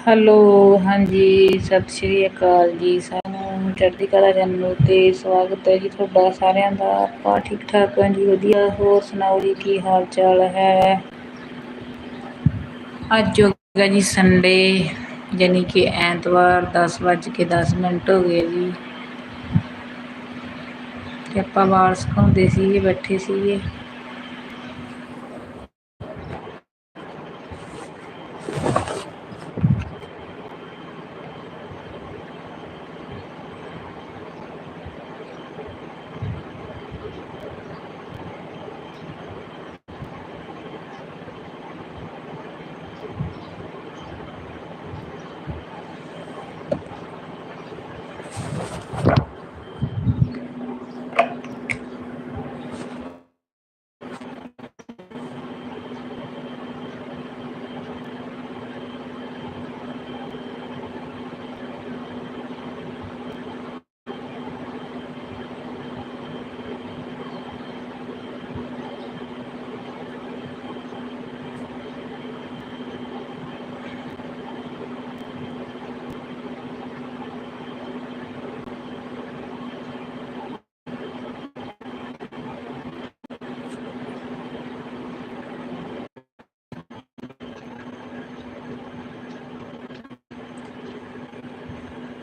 Hello, ਹਾਂਜੀ, ਸਤਿ ਸ਼੍ਰੀ ਅਕਾਲ ਜੀ ਸਾਨੂੰ ਚੜ੍ਹਦੀ ਕਲਾ ਜੰਨੋ ਤੇ ਸਵਾਗਤ ਹੈ ਜੀ ਤੁਹਾਡਾ ਸਾਰਿਆਂ ਦਾ। ਆਪਾਂ ਠੀਕ ਠਾਕ ਹਾਂ ਜੀ, ਵਧੀਆ। ਹੋਰ ਸੁਣਾਓ ਜੀ, ਕੀ ਹਾਲ ਚਾਲ ਹੈ? ਅੱਜ ਹੋ ਗਿਆ ਜੀ ਸੰਡੇ ਯਾਨੀ ਕਿ ਐਤਵਾਰ, ਦਸ ਵੱਜ ਕੇ ਦਸ ਮਿੰਟ ਹੋ ਗਏ ਜੀ। ਤੇ ਆਪਾਂ ਵਾਲ ਸਿਖਾਉਂਦੇ ਸੀਗੇ, ਬੈਠੇ ਸੀਗੇ।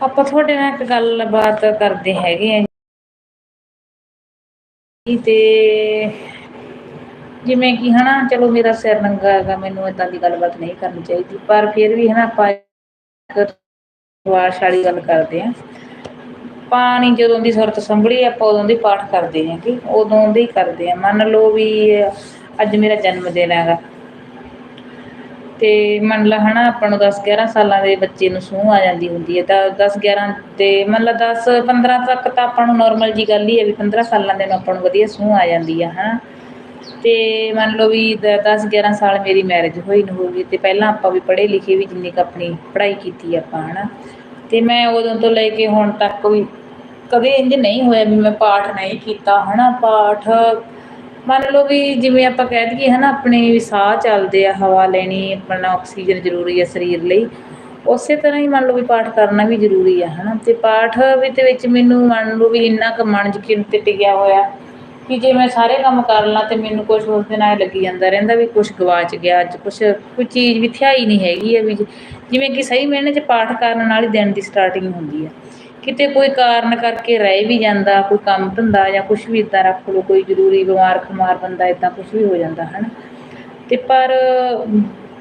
ਆਪਾਂ ਤੁਹਾਡੇ ਨਾਲ ਇੱਕ ਗੱਲਬਾਤ ਕਰਦੇ ਹੈਗੇ ਆ ਤੇ ਜਿਵੇਂ ਕਿ ਹਨਾ, ਚਲੋ ਮੇਰਾ ਸਿਰ ਨੰਗਾ ਹੈਗਾ, ਮੈਨੂੰ ਏਦਾਂ ਦੀ ਗੱਲਬਾਤ ਨਹੀਂ ਕਰਨੀ ਚਾਹੀਦੀ। ਪਰ ਫਿਰ ਵੀ ਹਨਾ, ਆਪਾਂ ਵਾਸ਼ ਵਾਲੀ ਗੱਲ ਕਰਦੇ ਹਾਂ ਪਾਣੀ ਜਦੋਂ ਦੀ ਸੁਰਤ ਸੰਭਲੀ, ਆਪਾਂ ਉਦੋਂ ਦੀ ਪਾਠ ਕਰਦੇ ਹਾਂ ਕਿ ਉਦੋਂ ਦੇ ਹੀ ਕਰਦੇ ਆ। ਮੰਨ ਲਓ ਵੀ ਅੱਜ ਮੇਰਾ ਜਨਮ ਦਿਨ ਹੈਗਾ। ਤੇ ਮੰਨ ਲ ਹਨਾ, ਆਪਾਂ ਨੂੰ ਦਸ ਗਿਆਰਾਂ ਸਾਲਾਂ ਦੇ ਬੱਚੇ ਨੂੰ ਸੂਹ ਆ ਜਾਂਦੀ ਹੁੰਦੀ ਹੈ, ਤਾਂ ਦਸ ਗਿਆਰਾਂ ਤੇ ਮਤਲਬ ਦਸ ਪੰਦਰਾਂ ਤੱਕ ਤਾਂ ਆਪਾਂ ਨੂੰ ਨੋਰਮਲ ਜਿਹੀ ਗੱਲ ਹੀ ਹੈ ਵੀ ਪੰਦਰਾਂ ਸਾਲਾਂ ਦੇ ਨੂੰ ਆਪਾਂ ਨੂੰ ਵਧੀਆ ਸੂਹ ਆ ਜਾਂਦੀ ਆ, ਹਨਾ। ਤੇ ਮੰਨ ਲਓ ਵੀ ਦ, ਦਸ ਗਿਆਰਾਂ ਸਾਲ ਮੇਰੀ ਮੈਰਿਜ ਹੋਈ ਨੂੰ ਹੋ ਗਈ ਤੇ ਪਹਿਲਾਂ ਆਪਾਂ ਵੀ ਪੜ੍ਹੇ ਲਿਖੇ ਵੀ ਜਿੰਨੀ ਕੁ ਆਪਣੀ ਪੜ੍ਹਾਈ ਕੀਤੀ ਆਪਾਂ ਹੈ ਤੇ ਮੈਂ ਉਦੋਂ ਤੋਂ ਲੈ ਕੇ ਹੁਣ ਤੱਕ ਵੀ ਕਦੇ ਇੰਝ ਨਹੀਂ ਹੋਇਆ ਵੀ ਮੈਂ ਪਾਠ ਨਹੀਂ ਕੀਤਾ ਹੈ ਪਾਠ ਮੰਨ ਲਓ ਵੀ ਜਿਵੇਂ ਆਪਾਂ ਕਹਿ ਦਈਏ ਹੈ ਨਾ ਆਪਣੇ ਵੀ ਸਾਹ ਚੱਲਦੇ ਆ, ਹਵਾ ਲੈਣੀ, ਆਪਣਾ ਆਕਸੀਜਨ ਜ਼ਰੂਰੀ ਹੈ ਸਰੀਰ ਲਈ। ਉਸੇ ਤਰ੍ਹਾਂ ਹੀ ਮੰਨ ਲਓ ਵੀ ਪਾਠ ਕਰਨਾ ਵੀ ਜ਼ਰੂਰੀ ਆ ਹੈ ਨਾ ਅਤੇ ਪਾਠ ਵੀ ਦੇ ਵਿੱਚ ਮੈਨੂੰ ਮੰਨ ਲਓ ਵੀ ਇੰਨਾ ਕੁ ਮਨ ਯਕੀਨ 'ਤੇ ਟਿਕਿਆ ਹੋਇਆ ਕਿ ਜੇ ਮੈਂ ਸਾਰੇ ਕੰਮ ਕਰ ਲਾਂ ਤਾਂ ਮੈਨੂੰ ਕੁਛ ਉਸ ਦਿਨ ਐਂ ਲੱਗੀ ਜਾਂਦਾ ਰਹਿੰਦਾ ਵੀ ਕੁਛ ਗਵਾਚ ਗਿਆ ਅੱਜ, ਕੁਛ, ਕੋਈ ਚੀਜ਼ ਵੀ ਥਿਆਈ ਨਹੀਂ ਹੈਗੀ ਹੈ ਵੀ ਜਿਵੇਂ ਕਿ ਸਹੀ ਮਾਇਨੇ 'ਚ ਪਾਠ ਕਰਨ ਨਾਲ ਹੀ ਦਿਨ ਦੀ ਸਟਾਰਟਿੰਗ ਹੁੰਦੀ ਆ ਕਿਤੇ ਕੋਈ ਕਾਰਨ ਕਰਕੇ ਰਹਿ ਵੀ ਜਾਂਦਾ, ਕੋਈ ਕੰਮ ਧੰਦਾ ਜਾਂ ਕੁਛ ਵੀ ਇੱਦਾਂ ਰੱਖ ਲਓ, ਕੋਈ ਜ਼ਰੂਰੀ ਬਿਮਾਰ ਖਮਾਰ ਬੰਦਾ ਇੱਦਾਂ ਕੁਛ ਵੀ ਹੋ ਜਾਂਦਾ ਹੈ ਨਾ ਅਤੇ ਪਰ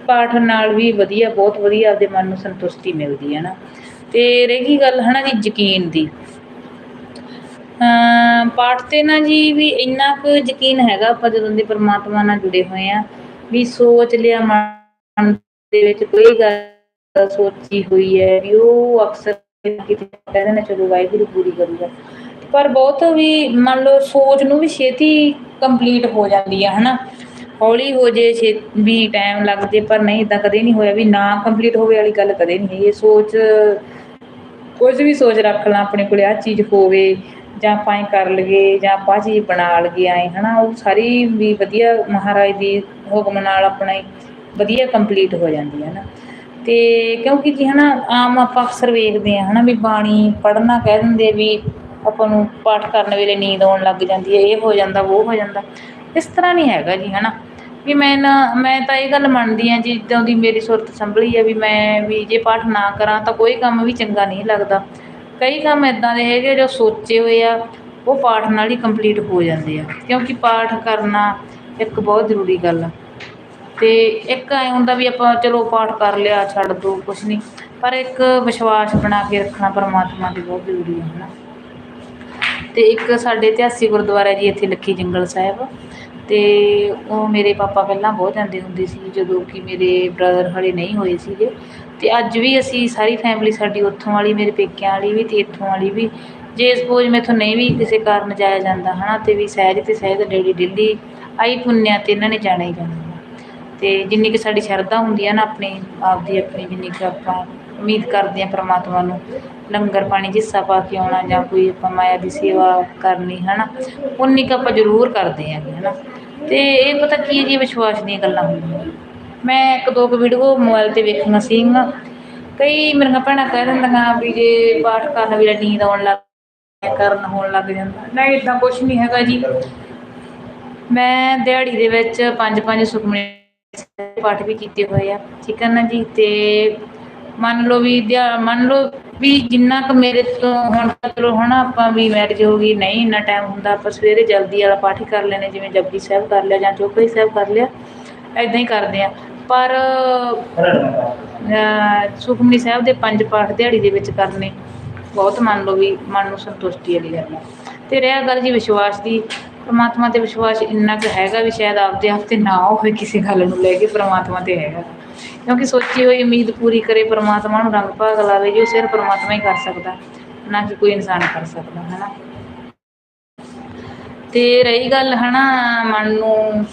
ਪਾਠ ਨਾਲ ਵੀ ਵਧੀਆ, ਬਹੁਤ ਵਧੀਆ ਆਪਦੇ ਮਨ ਨੂੰ ਸੰਤੁਸ਼ਟੀ ਮਿਲਦੀ ਹੈ ਨਾ? ਅਤੇ ਰਹੀ ਗੱਲ ਹੈ ਜੀ ਯਕੀਨ ਦੀ। ਪਾਠ 'ਤੇ ਨਾ ਜੀ ਵੀ ਇੰਨਾ ਕੁ ਯਕੀਨ ਹੈਗਾ ਆਪਾਂ ਜਦੋਂ ਦੇ ਪਰਮਾਤਮਾ ਨਾਲ ਜੁੜੇ ਹੋਏ ਹਾਂ, ਵੀ ਸੋਚ ਲਿਆ ਮਨ ਦੇ ਵਿੱਚ ਕੋਈ ਗੱਲ ਸੋਚੀ ਹੋਈ ਹੈ, ਵੀ ਉਹ ਅਕਸਰ ਕਹਿੰਦੇ ਨੇ ਚਲੋ ਵਾਹਿਗੁਰੂ ਪੂਰੀ ਕਰੂਗਾ ਪਰ ਬਹੁਤ ਵੀ ਮੰਨ ਲਓ ਸੋਚ ਨੂੰ ਵੀ ਛੇਤੀ ਕੰਪਲੀਟ ਹੋ ਜਾਂਦੀ ਆ ਹੈ ਹੌਲੀ ਹੋ ਜੇ ਛੇ ਵੀ ਟਾਈਮ ਲੱਗ ਪਰ ਨਹੀਂ ਇੱਦਾਂ ਕਦੇ ਨਹੀਂ ਹੋਇਆ ਵੀ ਨਾ ਕੰਪਲੀਟ ਹੋਵੇ ਵਾਲੀ ਗੱਲ ਕਦੇ ਨਹੀਂ ਇਹ ਸੋਚ ਕੁਝ ਵੀ ਸੋਚ ਰੱਖ ਲਾਂ, ਆਪਣੇ ਕੋਲ ਆਹ ਚੀਜ਼ ਹੋਵੇ, ਜਾਂ ਆਪਾਂ ਐਂ ਕਰ ਲਈਏ, ਜਾਂ ਆਪਾਂ ਚੀਜ਼ ਬਣਾ ਲਈਏ ਆਏ ਹਨਾ? ਉਹ ਸਾਰੀ ਵੀ ਵਧੀਆ ਮਹਾਰਾਜ ਦੀ ਹੁਕਮ ਨਾਲ ਆਪਣਾ ਵਧੀਆ ਕੰਪਲੀਟ ਹੋ ਜਾਂਦੀ ਹੈ ਨਾ ਅਤੇ ਕਿਉਂਕਿ ਜੀ ਹੈ ਨਾ ਆਮ ਆਪਾਂ ਅਕਸਰ ਵੇਖਦੇ ਹਾਂ ਹੈ ਨਾ ਵੀ ਬਾਣੀ ਪੜ੍ਹਨਾ ਕਹਿ ਦਿੰਦੇ ਵੀ ਆਪਾਂ ਨੂੰ ਪਾਠ ਕਰਨ ਵੇਲੇ ਨੀਂਦ ਆਉਣ ਲੱਗ ਜਾਂਦੀ ਹੈ, ਇਹ ਹੋ ਜਾਂਦਾ, ਉਹ ਹੋ ਜਾਂਦਾ। ਇਸ ਤਰ੍ਹਾਂ ਨਹੀਂ ਹੈਗਾ ਜੀ ਹੈ ਨਾ ਵੀ ਮੈਂ ਨਾ, ਮੈਂ ਤਾਂ ਇਹ ਗੱਲ ਮੰਨਦੀ ਹਾਂ ਜੀ, ਜਿੱਦਾਂ ਦੀ ਮੇਰੀ ਸੁਰਤ ਸੰਭਲੀ ਆ ਵੀ ਮੈਂ ਵੀ ਜੇ ਪਾਠ ਨਾ ਕਰਾਂ ਤਾਂ ਕੋਈ ਕੰਮ ਵੀ ਚੰਗਾ ਨਹੀਂ ਲੱਗਦਾ। ਕਈ ਕੰਮ ਇੱਦਾਂ ਦੇ ਹੈਗੇ ਜੋ ਸੋਚੇ ਹੋਏ ਆ, ਉਹ ਪਾਠ ਨਾਲ ਹੀ ਕੰਪਲੀਟ ਹੋ ਜਾਂਦੇ ਆ। ਕਿਉਂਕਿ ਪਾਠ ਕਰਨਾ ਇੱਕ ਬਹੁਤ ਜ਼ਰੂਰੀ ਗੱਲ ਆ। ਅਤੇ ਇੱਕ ਐਂ ਹੁੰਦਾ ਵੀ ਆਪਾਂ ਚਲੋ ਪਾਠ ਕਰ ਲਿਆ, ਛੱਡ ਦਿਓ ਕੁਛ ਨਹੀਂ ਪਰ ਇੱਕ ਵਿਸ਼ਵਾਸ ਬਣਾ ਕੇ ਰੱਖਣਾ ਪਰਮਾਤਮਾ 'ਤੇ ਬਹੁਤ ਜ਼ਰੂਰੀ ਹੈ ਹੈ ਨਾ ਅਤੇ ਇੱਕ ਸਾਡੇ ਇਤਿਹਾਸਿਕ ਗੁਰਦੁਆਰਾ ਜੀ ਇੱਥੇ ਲੱਖੀ ਜੰਗਲ ਸਾਹਿਬ। ਅਤੇ ਉਹ ਮੇਰੇ ਪਾਪਾ ਪਹਿਲਾਂ ਬਹੁਤ ਜਾਂਦੇ ਹੁੰਦੇ ਸੀ, ਜਦੋਂ ਕਿ ਮੇਰੇ ਬ੍ਰਦਰ ਹਲੇ ਨਹੀਂ ਹੋਏ ਸੀਗੇ। ਅਤੇ ਅੱਜ ਵੀ ਅਸੀਂ ਸਾਰੀ ਫੈਮਿਲੀ ਸਾਡੀ ਉੱਥੋਂ ਵਾਲੀ, ਮੇਰੇ ਪੇਕਿਆਂ ਵਾਲੀ ਵੀ ਅਤੇ ਇੱਥੋਂ ਵਾਲੀ ਵੀ। ਜੇ ਸਪੋਜ਼ ਮੈਥੋਂ ਨਹੀਂ ਵੀ ਕਿਸੇ ਕਾਰਨ ਜਾਇਆ ਜਾਂਦਾ ਹੈ ਨਾ ਅਤੇ ਵੀ ਸਹਿਜ ਅਤੇ ਸਹਿਜ ਡੇਲੀ ਡੈਡੀ ਡੇਲੀ ਆਈ ਪੁੰਨਿਆ ਅਤੇ ਇਹਨਾਂ ਨੇ ਜਾਣਾ ਹੀ ਜਾਣਾ। ਅਤੇ ਜਿੰਨੀ ਕੁ ਸਾਡੀ ਸ਼ਰਧਾ ਹੁੰਦੀ ਹੈ ਨਾ ਆਪਣੀ, ਆਪਦੀ ਆਪਣੀ ਜਿੰਨੀ ਕੁ ਆਪਾਂ ਉਮੀਦ ਕਰਦੇ ਹਾਂ ਪਰਮਾਤਮਾ ਨੂੰ, ਲੰਗਰ ਪਾਣੀ ਹਿੱਸਾ ਪਾ ਕੇ ਆਉਣਾ ਜਾਂ ਕੋਈ ਆਪਾਂ ਮਾਇਆ ਦੀ ਸੇਵਾ ਕਰਨੀ ਹੈ ਨਾ ਉਨੀ ਕੁ ਆਪਾਂ ਜ਼ਰੂਰ ਕਰਦੇ ਹੈਗੇ ਹੈ ਨਾ ਅਤੇ ਇਹ ਪਤਾ ਕੀ ਹੈ ਜੀ ਵਿਸ਼ਵਾਸ ਦੀਆਂ ਗੱਲਾਂ ਹੁੰਦੀਆਂ। ਮੈਂ ਇੱਕ ਦੋ ਕੁ ਵੀਡੀਓ ਮੋਬਾਇਲ 'ਤੇ ਵੇਖੀਆਂ ਸੀਗੀਆਂ। ਕਈ ਮੇਰੀਆਂ ਭੈਣਾਂ ਕਹਿ ਦਿੰਦੀਆਂ ਵੀ ਜੇ ਪਾਠ ਕਰਨ ਵੇਲੇ ਨੀਂਦ ਆਉਣ ਲੱਗ ਕਰਨ ਹੋਣ ਲੱਗ ਜਾਂਦਾ ਨਹੀਂ ਇਦਾਂ ਕੁਝ ਨਹੀਂ ਹੈਗਾ ਜੀ। ਮੈਂ ਦਿਹਾੜੀ ਦੇ ਵਿੱਚ ਪੰਜ ਪੰਜ ਸੁਖਮਨੀ ਪਾਠ ਵੀ ਕੀਤੇ ਹੋਏ ਆ। ਠੀਕ ਹੈ ਨਾ ਜੀ? ਤੇ ਮੰਨ ਲਓ ਵੀ ਮੰਨ ਲਓ ਵੀ ਜਿੰਨਾ ਕੁ ਮੇਰੇ ਤੋਂ ਹੁਣ ਚਲੋ ਹੁਣ ਆਪਾਂ ਵੀ ਮੈਰਿਜ ਹੋ ਗਈ ਨਹੀਂ ਇੰਨਾ ਟਾਈਮ ਹੁੰਦਾ ਆਪਾਂ ਸਵੇਰੇ ਜਲਦੀ ਵਾਲਾ ਪਾਠ ਹੀ ਕਰ ਲੈਨੇ ਜਿਵੇਂ ਜਪਜੀ ਸਾਹਿਬ ਕਰ ਲਿਆ ਜਾਂ ਚੌਪਈ ਸਾਹਿਬ ਕਰ ਲਿਆ ਐਦਾਂ ਹੀ ਕਰਦੇ ਆ। ਪਰ ਸੁਖਮਨੀ ਸਾਹਿਬ ਦੇ ਪੰਜ ਪਾਠ ਦਿਹਾੜੀ ਦੇ ਵਿੱਚ ਕਰਨੇ। ਬਹੁਤ ਮੰਨ ਲਓ ਵੀ ਮਨ ਨੂੰ ਸੰਤੁਸ਼ਟੀ ਵਾਲੀ ਗੱਲ ਹੈ ਤੇ ਰਿਹਾ ਗੱਲ ਜੀ ਵਿਸ਼ਵਾਸ ਦੀ, ਪਰਮਾਤਮਾ ਤੇ ਵਿਸ਼ਵਾਸ ਇੰਨਾ ਕੁ ਹੈਗਾ ਵੀ ਸ਼ਾਇਦ ਆਪਦੇ ਆਪ ਤੇ ਨਾ ਹੋਵੇ ਕਿਸੇ ਗੱਲ ਨੂੰ ਲੈ ਕੇ ਪ੍ਰਮਾਤਮਾ ਤੇ ਹੈਗਾ। ਕਿਉਂਕਿ ਸੋਚੀ ਹੋਈ ਉਮੀਦ ਪੂਰੀ ਕਰੇ ਪਰਮਾਤਮਾ ਨੂੰ ਰੰਗ ਭਾਗ ਲਾਵੇ ਜੋ ਸਿਰ ਪ੍ਰਮਾਤਮਾ ਹੀ ਕਰ ਸਕਦਾ, ਨਾ ਕਿ ਕੋਈ ਇਨਸਾਨ ਕਰ ਸਕਦਾ, ਹੈਨਾ। ਤੇ ਰਹੀ ਗੱਲ ਹਨਾ ਮਨ ਨੂੰ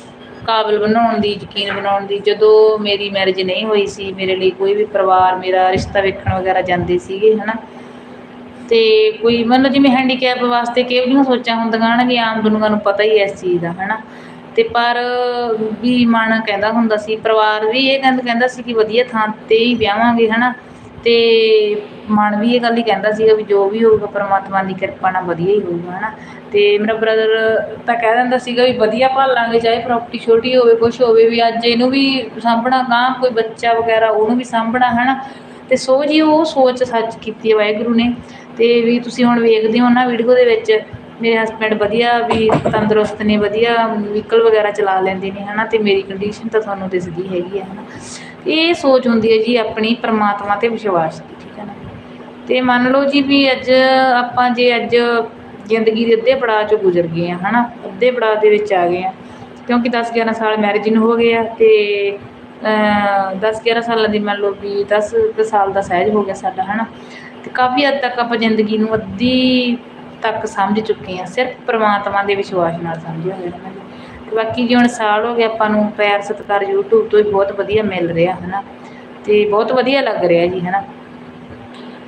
ਕਾਬਲ ਬਣਾਉਣ ਦੀ, ਯਕੀਨ ਬਣਾਉਣ ਦੀ। ਜਦੋਂ ਮੇਰੀ ਮੈਰਿਜ ਨਹੀਂ ਹੋਈ ਸੀ, ਮੇਰੇ ਲਈ ਕੋਈ ਵੀ ਪਰਿਵਾਰ, ਮੇਰਾ ਰਿਸ਼ਤਾ ਵੇਖਣ ਵਗੈਰਾ ਜਾਂਦੇ ਸੀਗੇ, ਹਨਾ। ਤੇ ਕੋਈ ਮਤਲਬ ਜਿਵੇਂ ਹੈਂਡੀਕੈਪ ਵਾਸਤੇ ਕਿਹੜੀਆਂ ਸੋਚਾਂ ਹੁੰਦੀਆਂ ਹਨ ਵੀ ਆਮ ਦੁਨੀਆ ਨੂੰ ਪਤਾ ਹੀ ਇਸ ਚੀਜ਼ ਦਾ, ਹਨਾ? ਤੇ ਪਰ ਵੀ ਮਨ ਕਹਿੰਦਾ ਹੁੰਦਾ ਸੀ, ਪਰਿਵਾਰ ਵੀ ਇਹ ਕਹਿੰਦਾ ਕਹਿੰਦਾ ਸੀ ਕਿ ਵਧੀਆ ਥਾਂ ਤੇ ਹੀ ਵਿਆਹਾਂਗੇ, ਹਨਾ? ਤੇ ਮਨ ਵੀ ਇਹ ਗੱਲ ਹੀ ਕਹਿੰਦਾ ਸੀਗਾ ਵੀ ਜੋ ਵੀ ਹੋਊਗਾ ਪਰਮਾਤਮਾ ਦੀ ਕਿਰਪਾ ਨਾਲ ਵਧੀਆ ਹੀ ਹੋਊਗਾ, ਹਨਾ? ਤੇ ਮੇਰਾ ਬ੍ਰਦਰ ਤਾਂ ਕਹਿ ਦਿੰਦਾ ਸੀਗਾ ਵੀ ਵਧੀਆ ਭਾਲਾਂਗੇ, ਚਾਹੇ ਪ੍ਰਾਪਰਟੀ ਛੋਟੀ ਹੋਵੇ, ਕੁਛ ਹੋਵੇ, ਵੀ ਅੱਜ ਇਹਨੂੰ ਵੀ ਸਾਂਭਣਾ ਗਾਂ ਕੋਈ ਬੱਚਾ ਵਗੈਰਾ ਉਹਨੂੰ ਵੀ ਸਾਂਭਣਾ, ਹਨਾ? ਅਤੇ ਸੋ ਜੀ, ਉਹ ਸੋਚ ਸੱਚ ਕੀਤੀ ਹੈ ਵਾਹਿਗੁਰੂ ਨੇ। ਅਤੇ ਵੀ ਤੁਸੀਂ ਹੁਣ ਵੇਖਦੇ ਹੋ ਨਾ ਵੀਡੀਓ ਦੇ ਵਿੱਚ, ਮੇਰੇ ਹਸਬੈਂਡ ਵਧੀਆ, ਵੀ ਤੰਦਰੁਸਤ ਨੇ, ਵਧੀਆ, ਵਹੀਕਲ ਵਗੈਰਾ ਚਲਾ ਲੈਂਦੇ ਨੇ, ਹਨਾ, ਤੇ ਮੇਰੀ ਕੰਡੀਸ਼ਨ ਤਾਂ ਤੁਹਾਨੂੰ ਦਿਸਦੀ ਹੈਗੀ ਹੈ, ਹਨਾ। ਇਹ ਸੋਚ ਹੁੰਦੀ ਹੈ ਜੀ, ਆਪਣੀ ਪਰਮਾਤਮਾ ਤੇ ਵਿਸ਼ਵਾਸ ਦੀ, ਠੀਕ ਹੈ ਨਾ। ਤੇ ਮੰਨ ਲਓ ਜੀ ਵੀ ਅੱਜ ਆਪਾਂ ਜੇ ਅੱਜ ਜ਼ਿੰਦਗੀ ਦੇ ਅੱਧੇ ਪੜਾਅ ਚੋਂ ਗੁਜ਼ਰ ਗਏ ਆ ਹਨਾ, ਅੱਧੇ ਪੜਾਅ ਦੇ ਵਿੱਚ ਆ ਗਏ ਆ ਕਿਉਂਕਿ 10 11 ਸਾਲ ਮੈਰਿਜ ਨੂੰ ਹੋ ਗਏ ਆ, ਤੇ 10 11 ਸਾਲਾਂ ਦੀ ਮੰਨ ਲਓ ਵੀ 10 ਕੁ ਸਾਲ ਦਾ ਸਹਿਜ ਹੋ ਗਿਆ ਸਾਡਾ, ਹਨਾ? ਤੇ ਕਾਫੀ ਹੱਦ ਤੱਕ ਆਪਾਂ ਜ਼ਿੰਦਗੀ ਨੂੰ ਅੱਧੀ ਤੱਕ ਸਮਝ ਚੁੱਕੇ ਹਾਂ, ਸਿਰਫ ਪ੍ਰਮਾਤਮਾ ਦੇ ਵਿਸ਼ਵਾਸ ਨਾਲ ਸਮਝਿਆ ਹੋਇਆ ਹੈ ਤੇ ਬਾਕੀ ਜੀ ਸਾਲ ਹੋ ਗਿਆ ਆਪਾਂ ਨੂੰ ਪਿਆਰ ਸਤਿਕਾਰ YouTube ਤੋਂ ਹੀ ਬਹੁਤ ਵਧੀਆ ਮਿਲ ਰਿਹਾ ਹੈ ਨਾ ਤੇ ਬਹੁਤ ਵਧੀਆ ਲੱਗ ਰਿਹਾ ਜੀ, ਹਨਾ?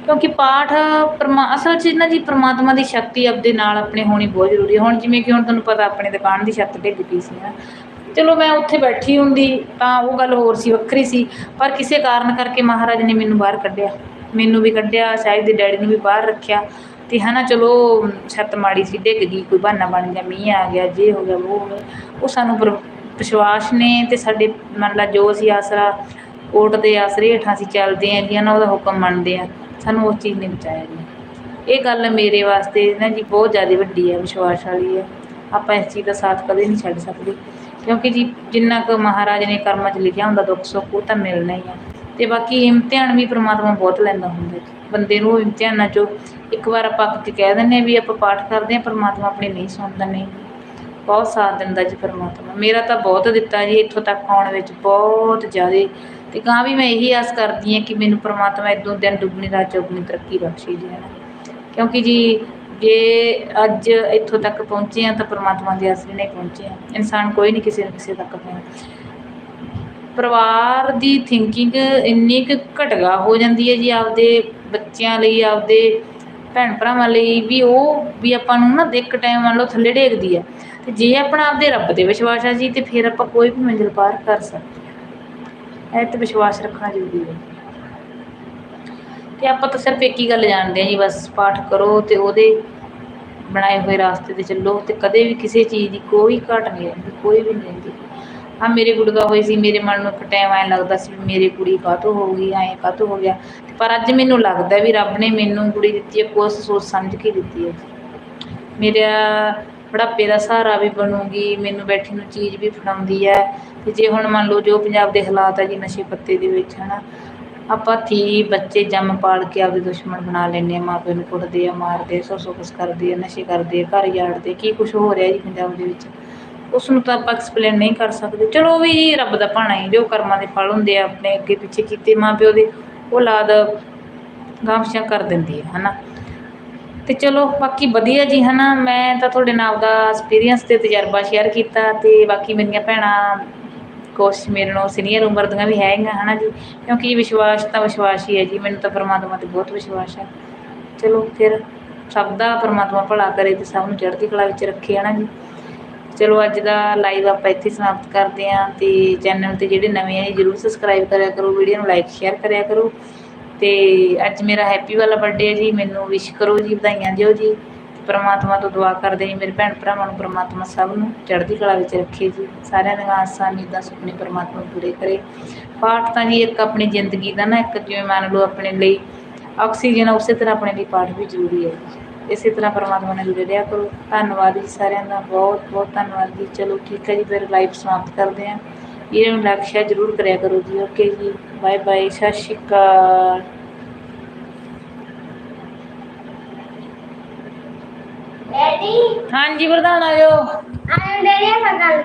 ਕਿਉਂਕਿ ਪਾਠ ਪਰਮਾ, ਅਸਲ 'ਚ ਨਾ ਜੀ ਪ੍ਰਮਾਤਮਾ ਦੀ ਸ਼ਕਤੀ ਆਪਦੇ ਨਾਲ ਆਪਣੇ ਹੋਣੀ ਬਹੁਤ ਜ਼ਰੂਰੀ ਹੈ। ਹੁਣ ਜਿਵੇਂ ਕਿ ਹੁਣ ਤੁਹਾਨੂੰ ਪਤਾ, ਆਪਣੇ ਦੁਕਾਨ ਦੀ ਛੱਤ ਡਿੱਗ ਪਈ ਸੀ ਨਾ ਚਲੋ ਮੈਂ ਉੱਥੇ ਬੈਠੀ ਹੁੰਦੀ, ਤਾਂ ਉਹ ਗੱਲ ਹੋਰ ਸੀ, ਵੱਖਰੀ ਸੀ। ਪਰ ਕਿਸੇ ਕਾਰਨ ਕਰਕੇ ਮਹਾਰਾਜ ਨੇ ਮੈਨੂੰ ਬਾਹਰ ਕੱਢਿਆ। ਮੈਨੂੰ ਵੀ ਕੱਢਿਆ ਸ਼ਾਇਦ ਦੇ ਡੈਡੀ ਨੂੰ ਵੀ ਬਾਹਰ ਰੱਖਿਆ। ਤੇ ਹਨਾ, ਚਲੋ, ਛੱਤ ਮਾੜੀ ਸੀ, ਡਿੱਗ ਗਈ, ਕੋਈ ਬਹਾਨਾ ਬਣ ਗਿਆ, ਮੀਂਹ ਆ ਗਿਆ, ਜੇ ਹੋ ਗਿਆ ਉਹ ਹੋ ਗਿਆ। ਉਹ ਸਾਨੂੰ ਪਰ ਵਿਸ਼ਵਾਸ ਨੇ ਤੇ ਸਾਡੇ, ਮੰਨ ਲਾ ਜੋ ਅਸੀਂ ਆਸਰਾ ਓਟ ਦੇ ਆਸਰੇ ਹੇਠਾਂ ਅਸੀਂ ਚੱਲਦੇ ਆਂ ਜੀ ਨਾ ਉਹਦਾ ਹੁਕਮ ਮੰਨਦੇ ਆ ਸਾਨੂੰ ਉਸ ਚੀਜ਼ ਨੇ ਬਚਾਇਆ ਜੀ। ਇਹ ਗੱਲ ਮੇਰੇ ਵਾਸਤੇ ਨਾ ਜੀ, ਬਹੁਤ ਜ਼ਿਆਦਾ ਵੱਡੀ ਹੈ, ਵਿਸ਼ਵਾਸ ਵਾਲੀ ਹੈ। ਆਪਾਂ ਇਸ ਚੀਜ਼ ਦਾ ਸਾਥ ਕਦੇ ਨਹੀਂ ਛੱਡ ਸਕਦੇ। ਕਿਉਂਕਿ ਜੀ ਜਿੰਨਾ ਕੁ ਮਹਾਰਾਜ ਨੇ ਕਰਮਾਂ 'ਚ ਲਿਖਿਆ ਹੁੰਦਾ, ਦੁੱਖ ਸੁੱਖ ਉਹ ਤਾਂ ਮਿਲਣਾ ਹੀ ਆ। ਅਤੇ ਬਾਕੀ ਇਮਤਿਹਾਨ ਵੀ ਪਰਮਾਤਮਾ ਬਹੁਤ ਲੈਂਦਾ ਹੁੰਦਾ ਜੀ। ਬੰਦੇ ਨੂੰ ਇਮਤਿਹਾਨਾਂ 'ਚੋਂ ਇੱਕ ਵਾਰ ਆਪਾਂ ਅੱਕ ਕੇ ਕਹਿ ਦਿੰਦੇ ਹਾਂ ਵੀ ਆਪਾਂ ਪਾਠ ਕਰਦੇ ਹਾਂ, ਪਰਮਾਤਮਾ ਆਪਣੇ ਨਹੀਂ ਸੁਣਦਾ, ਨਹੀਂ। ਬਹੁਤ ਸਾਥ ਦਿੰਦਾ ਜੀ ਪਰਮਾਤਮਾ। ਮੇਰਾ ਤਾਂ ਬਹੁਤ ਦਿੱਤਾ ਜੀ ਇੱਥੋਂ ਤੱਕ ਆਉਣ ਵਿੱਚ, ਬਹੁਤ ਜ਼ਿਆਦਾ। ਤੇ ਗਾਂ ਵੀ ਮੈਂ ਇਹੀ ਆਸ ਕਰਦੀ ਹਾਂ ਕਿ ਮੈਨੂੰ ਪਰਮਾਤਮਾ ਇਦੋਂ ਦਿਨ ਦੁੱਗਣੀ ਰਾਤ ਚੌਗੁਣੀ ਤਰੱਕੀ ਬਖਸ਼ੇ ਜੀ ਕਿਉਂਕਿ ਜੀ ਜੇ ਅੱਜ ਇੱਥੋਂ ਤੱਕ ਪਹੁੰਚੇ ਆ ਤਾਂ ਪਰਮਾਤਮਾ ਦੇ ਆਸਰੇ ਨਾਲ ਹੀ ਪਹੁੰਚੇ ਆ ਇਨਸਾਨ ਕੋਈ ਨਹੀਂ ਕਿਸੇ ਨਾ ਕਿਸੇ ਤੱਕ ਪਹੁੰਚ ਪਰਿਵਾਰ ਦੀ ਥਿੰਕਿੰਗ ਇੰਨੀ ਕੁ ਘਟਗਾ ਹੋ ਜਾਂਦੀ ਹੈ ਜੀ ਆਪਦੇ ਬੱਚਿਆਂ ਲਈ, ਆਪਦੇ ਭੈਣ ਭਰਾਵਾਂ ਲਈ ਵੀ ਉਹ ਵੀ ਆਪਾਂ ਨੂੰ ਨਾ ਇੱਕ ਟਾਈਮ ਮੰਨ ਲਓ ਥੱਲੇ ਡੇਗਦੀ ਹੈ। ਤੇ ਜੇ ਆਪਣਾ ਆਪਦੇ ਰੱਬ ਤੇ ਵਿਸ਼ਵਾਸ ਆ ਜੀ ਤੇ ਫਿਰ ਆਪਾਂ ਕੋਈ ਵੀ ਮੰਜ਼ਿਲ ਪਾਰ ਕਰ ਸਕਦੇ ਇਹ ਤੇ ਵਿਸ਼ਵਾਸ ਰੱਖਣਾ ਜ਼ਰੂਰੀ ਹੈ। ਤੇ ਆਪਾਂ ਤਾਂ ਸਿਰਫ ਇੱਕ ਹੀ ਗੱਲ ਜਾਣਦੇ ਆ ਜੀ, ਬਸ ਪਾਠ ਕਰੋ ਤੇ ਉਹਦੇ ਬਣਾਏ ਹੋਏ ਰਸਤੇ ਤੇ ਚੱਲੋ ਤੇ ਕਦੇ ਵੀ ਕਿਸੇ ਚੀਜ਼ ਦੀ ਕੋਈ ਘਾਟ ਨਹੀਂ ਰਹਿੰਦੀ, ਕੋਈ ਵੀ ਨਹੀਂ ਰਹਿੰਦੀ। ਹਾਂ, ਮੇਰੇ ਗੁੜਗਾ ਹੋਏ ਸੀ, ਮੇਰੇ ਮਨ ਨੂੰ ਇੱਕ ਟਾਈਮ ਐਂ ਲੱਗਦਾ ਸੀ ਵੀ ਮੇਰੀ ਕੁੜੀ ਕਾਹਤੋਂ ਹੋ ਗਈ, ਐਂ ਕਾਹਤੋਂ ਹੋ ਗਿਆ। ਪਰ ਅੱਜ ਮੈਨੂੰ ਲੱਗਦਾ ਵੀ ਰੱਬ ਨੇ ਮੈਨੂੰ ਕੁੜੀ ਦਿੱਤੀ ਹੈ, ਕੁਛ ਸੋਚ ਸਮਝ ਕੇ ਦਿੱਤੀ ਹੈ। ਮੇਰਾ ਬੁਢਾਪੇ ਦਾ ਸਹਾਰਾ ਵੀ ਬਣੂਗੀ, ਮੈਨੂੰ ਬੈਠੀ ਨੂੰ ਚੀਜ਼ ਵੀ ਫੜਾਉਂਦੀ ਹੈ। ਤੇ ਜੇ ਹੁਣ ਮੰਨ ਲਓ ਜੋ ਪੰਜਾਬ ਦੇ ਹਾਲਾਤ ਆ ਜੀ, ਨਸ਼ੇ ਪੱਤੇ ਦੇ ਵਿੱਚ, ਹਨਾ ਆਪਾਂ ਧੀ, ਬੱਚੇ ਜੰਮ ਪਾਲ ਕੇ ਆਪਦੇ ਦੁਸ਼ਮਣ ਬਣਾ ਲੈਂਦੇ ਆ ਮਾਂ ਪਿਓ ਨੂੰ ਕੁੱਟਦੇ ਆ ਮਾਰਦੇ ਸੌ ਸੌ ਕੁਛ ਕਰਦੇ ਆ ਨਸ਼ੇ ਕਰਦੇ ਆ ਘਰ ਯਾੜਦੇ ਕੀ ਕੁਛ ਹੋ ਰਿਹਾ ਜੀ ਪੰਜਾਬ ਦੇ ਵਿੱਚ। ਉਸ ਨੂੰ ਤਾਂ ਆਪਾਂ ਐਕਸਪਲੇਨ ਨਹੀਂ ਕਰ ਸਕਦੇ। ਚਲੋ ਉਹ ਵੀ ਰੱਬ ਦਾ ਭਾਣਾ ਹੀ, ਜੋ ਕਰਮਾਂ ਦੇ ਫਲ ਹੁੰਦੇ ਆ, ਆਪਣੇ ਅੱਗੇ ਪਿੱਛੇ ਕੀਤੇ ਮਾਂ ਪਿਓ ਦੇ, ਉਹ ਔਲਾਦ ਗਾਮਸ਼ਾਂ ਕਰ ਦਿੰਦੀ ਹੈ, ਹਨਾ। ਤੇ ਚਲੋ ਬਾਕੀ ਵਧੀਆ ਜੀ, ਹਨਾ। ਮੈਂ ਤਾਂ ਤੁਹਾਡੇ ਨਾਲ ਦਾ ਐਕਸਪੀਰੀਅੰਸ ਤੇ ਤਜਰਬਾ ਸ਼ੇਅਰ ਕੀਤਾ ਤੇ ਬਾਕੀ ਮੇਰੀਆਂ ਭੈਣਾਂ ਕੁਛ ਮੇਰੇ ਨਾਲੋਂ ਸੀਨੀਅਰ ਉਮਰ ਦੀਆਂ ਵੀ ਹੈਗੀਆਂ ਹੈ ਨਾ ਜੀ? ਕਿਉਂਕਿ ਵਿਸ਼ਵਾਸ ਤਾਂ ਵਿਸ਼ਵਾਸ ਹੀ ਹੈ ਜੀ, ਮੈਨੂੰ ਤਾਂ ਪਰਮਾਤਮਾ ਤੇ ਬਹੁਤ ਵਿਸ਼ਵਾਸ ਹੈ। ਚਲੋ ਫਿਰ ਸਭ ਦਾ ਪਰਮਾਤਮਾ ਭਲਾ ਕਰੇ ਤੇ ਸਭ ਨੂੰ ਚੜ੍ਹਦੀ ਕਲਾ ਵਿੱਚ ਰੱਖੇ ਹੈ ਨਾ ਜੀ? ਚਲੋ ਅੱਜ ਦਾ ਲਾਈਵ ਆਪਾਂ ਇੱਥੇ ਸਮਾਪਤ ਕਰਦੇ ਆਂ ਤੇ ਚੈਨਲ ਤੇ ਜਿਹੜੇ ਨਵੇਂ ਆ ਜੀ, ਜਰੂਰ ਸਬਸਕ੍ਰਾਈਬ ਕਰਿਆ ਕਰੋ ਵੀਡੀਓ ਨੂੰ ਲਾਈਕ ਸ਼ੇਅਰ ਕਰਿਆ ਕਰੋ। ਤੇ ਅੱਜ ਮੇਰਾ ਹੈਪੀ ਵਾਲਾ ਬਰਥਡੇ ਹੈ ਜੀ, ਮੈਨੂੰ ਵਿਸ਼ ਕਰੋ ਜੀ, ਵਧਾਈਆਂ ਦਿਓ ਜੀ। ਪਰਮਾਤਮਾ ਤੋਂ ਦੁਆ ਕਰਦੇ ਜੀ, ਮੇਰੇ ਭੈਣ ਭਰਾਵਾਂ ਨੂੰ ਪਰਮਾਤਮਾ ਸਭ ਨੂੰ ਚੜ੍ਹਦੀ ਕਲਾ ਵਿੱਚ ਰੱਖੇ ਜੀ। ਸਾਰਿਆਂ ਦੀਆਂ ਆਸਾਂ ਉਮੀਦਾਂ ਸੁਪਨੇ ਪਰਮਾਤਮਾ ਪੂਰੇ ਕਰੇ। ਪਾਠ ਤਾਂ ਜੀ ਇੱਕ ਆਪਣੀ ਜ਼ਿੰਦਗੀ ਦਾ ਨਾ, ਇੱਕ ਜਿਵੇਂ ਮੰਨ ਲਓ ਆਪਣੇ ਲਈ ਆਕਸੀਜਨ ਉਸੇ ਤਰ੍ਹਾਂ ਆਪਣੇ ਲਈ ਪਾਠ ਵੀ ਜ਼ਰੂਰੀ ਹੈ ਇਸੇ ਤਰ੍ਹਾਂ ਪਰਮਾਤਮਾ ਨਾਲ ਜੁੜੇ ਰਿਹਾ ਕਰੋ। ਧੰਨਵਾਦ ਜੀ ਸਾਰਿਆਂ ਦਾ, ਬਹੁਤ ਬਹੁਤ ਧੰਨਵਾਦ ਜੀ। ਚਲੋ ਠੀਕ ਹੈ ਜੀ, ਫਿਰ ਲਾਈਵ ਸਮਾਪਤ ਕਰਦੇ ਹਾਂ। ਇਹ ਨੂੰ ਲਾਈਕ ਜ਼ਰੂਰ ਕਰਿਆ ਕਰੋ ਜੀ। ਓਕੇ ਜੀ ਬਾਏ ਬਾਏ ਸਤਿ ਸ਼੍ਰੀ ਅਕਾਲ। ਡੈਡੀ ਹਾਂਜੀ ਪ੍ਰਧਾਨ ਆਇਓ ਆਇਆ ਡੈਡੀ ਗੱਲ